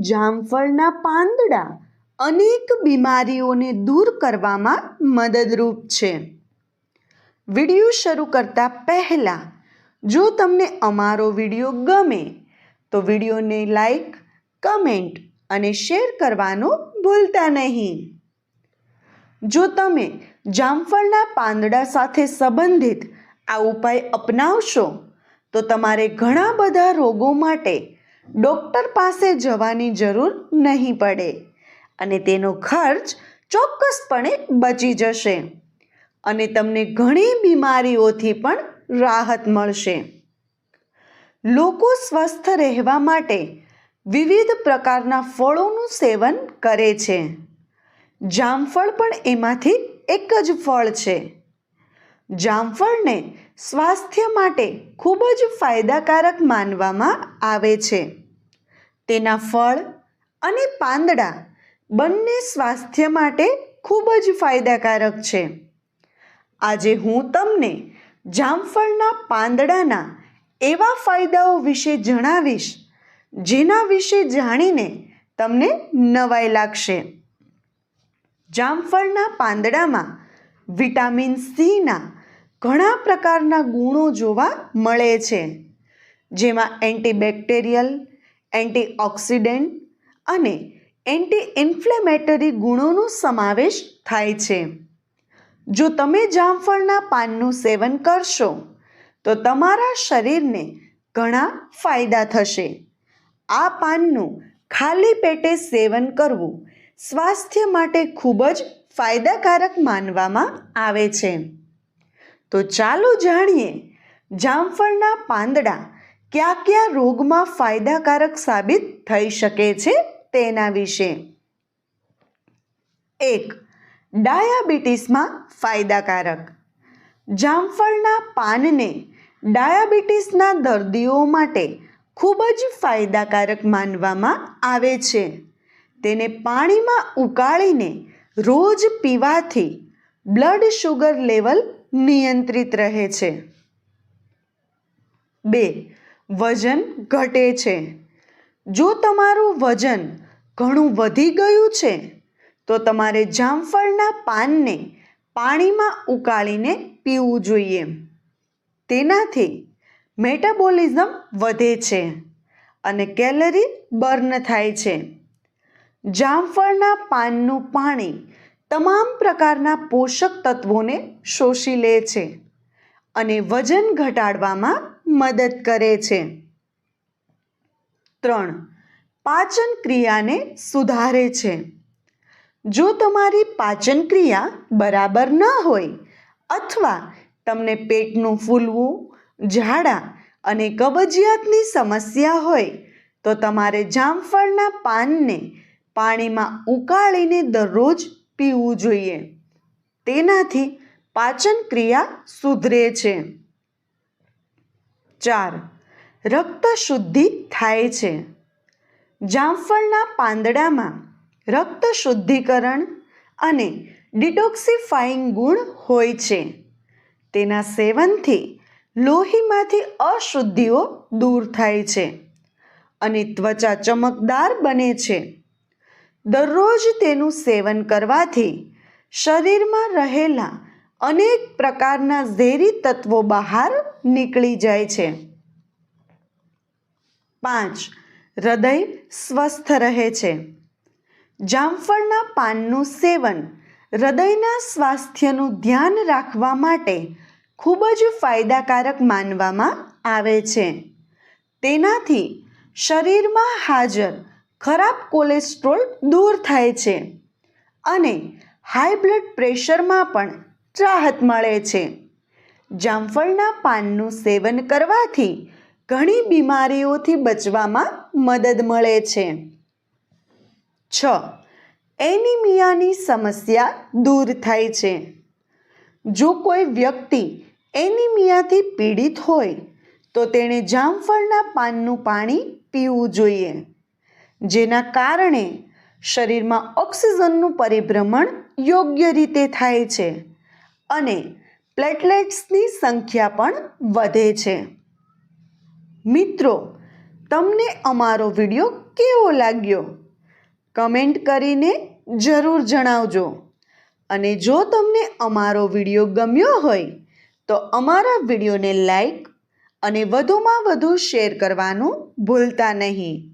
જામફળના પાંદડા અનેક બીમારીઓને દૂર કરવામાં મદદરૂપ છે. વીડિયો શરૂ કરતા પહેલાં, જો તમને અમારો વીડિયો ગમે, તો વિડીયોને લાઈક, કમેન્ટ અને શેર કરવાનું ભૂલતા નહીં. જો તમે જામફળના પાંદડા સાથે સંબંધિત આ ઉપાય અપનાવશો, તો તમારે ઘણા બધા રોગો માટે ડૉક્ટર પાસે જવાની જરૂર નહીં પડે અને તેનો ખર્ચ ચોક્કસપણે બચી જશે અને તમને ઘણી બીમારીઓથી પણ રાહત મળશે. લોકો સ્વસ્થ રહેવા માટે વિવિધ પ્રકારના ફળોનું સેવન કરે છે. જામફળ પણ એમાંથી એક જ ફળ છે. જામફળને સ્વાસ્થ્ય માટે ખૂબ જ ફાયદાકારક માનવામાં આવે છે. તેના ફળ અને પાંદડા બંને સ્વાસ્થ્ય માટે ખૂબ જ ફાયદાકારક છે. આજે હું તમને જામફળના પાંદડાના એવા ફાયદાઓ વિશે જણાવીશ, જેના વિશે જાણીને તમને નવાઈ લાગશે. જામફળના પાંદડામાં વિટામિન સીના ઘણા પ્રકારના ગુણો જોવા મળે છે. જેમાં એન્ટીબેક્ટેરિયલ, એન્ટીઓક્સિડન્ટ અને એન્ટી ઇન્ફ્લેમેટરી ગુણોનો સમાવેશ થાય છે. જો તમે જામફળના પાનનું સેવન કરશો, તો તમારા શરીરને ઘણા ફાયદા થશે. આ પાનનું ખાલી પેટે સેવન કરવું સ્વાસ્થ્ય માટે ખૂબ જ ફાયદાકારક માનવામાં આવે છે. તો ચાલો જાણીએ, જામફળના પાંદડા કયા કયા રોગમાં ફાયદાકારક સાબિત થઈ શકે છે તેના વિશે? એક, ડાયાબિટીસમાં ફાયદાકારક. જામફળના પાનને ડાયાબિટીસના દર્દીઓ માટે ખૂબ જ ફાયદાકારક માનવામાં આવે છે. તેને પાણીમાં ઉકાળીને રોજ પીવાથી બ્લડ શુગર લેવલ નિયંત્રિત રહે છે. બે, વજન ઘટે છે. જો તમારું વજન ઘણું વધી ગયું છે, તો તમારે જામફળના પાનને પાણીમાં ઉકાળીને પીવું જોઈએ. તેનાથી મેટાબોલિઝમ વધે છે અને કેલરી બર્ન થાય છે. જામફળના પાનનું પાણી તમામ પ્રકારના પોષક તત્વોને શોષી લે છે અને વજન ઘટાડવામાં મદદ કરે છે. ત્રણ, પાચન ક્રિયાને સુધારે છે. જો તમારી પાચન ક્રિયા બરાબર ન હોય અથવા તમને પેટનું ફૂલવું, ઝાડા અને કબજિયાતની સમસ્યા હોય, તો તમારે જામફળના પાનને પાણીમાં ઉકાળીને દરરોજ પીવું જોઈએ. તેનાથી પાચન ક્રિયા સુધરે છે. ચાર, રક્ત શુદ્ધિ થાય છે. જામફળના પાંદડામાં રક્ત શુદ્ધિકરણ અને ડિટોક્સિફાઈંગ ગુણ હોય છે. તેના સેવનથી લોહીમાંથી અશુદ્ધિઓ દૂર થાય છે અને ત્વચા ચમકદાર બને છે. દરરોજ તેનું સેવન કરવાથી શરીરમાં રહેલા અનેક પ્રકારના ઝેરી તત્વો બહાર નીકળી જાય છે. પાંચ, હૃદય સ્વસ્થ રહે છે. જામફળના પાનનું સેવન હૃદયના સ્વાસ્થ્યનું ધ્યાન રાખવા માટે ખૂબ જ ફાયદાકારક માનવામાં આવે છે. તેનાથી શરીરમાં હાજર ખરાબ કોલેસ્ટ્રોલ દૂર થાય છે અને હાઈ બ્લડ પ્રેશરમાં પણ રાહત મળે છે. જામફળના પાનનું સેવન કરવાથી ઘણી બીમારીઓથી બચવામાં મદદ મળે છે. છ. એનિમિયાની સમસ્યા દૂર થાય છે. જો કોઈ વ્યક્તિ એનિમિયાથી પીડિત હોય, તો તેણે જામફળના પાનનું પાણી પીવું જોઈએ. જેના કારણે શરીરમાં ઓક્સિજનનું પરિભ્રમણ યોગ્ય રીતે થાય છે અને પ્લેટલેટ્સની સંખ્યા પણ વધે છે. મિત્રો, તમને અમારો વીડિયો કેવો લાગ્યો? કમેન્ટ કરીને જરૂર જણાવજો. અને જો તમને અમારો વીડિયો ગમ્યો હોય, તો અમારા વિડીયોને લાઈક અને વધુમાં વધુ શેર કરવાનું ભૂલતા નહીં.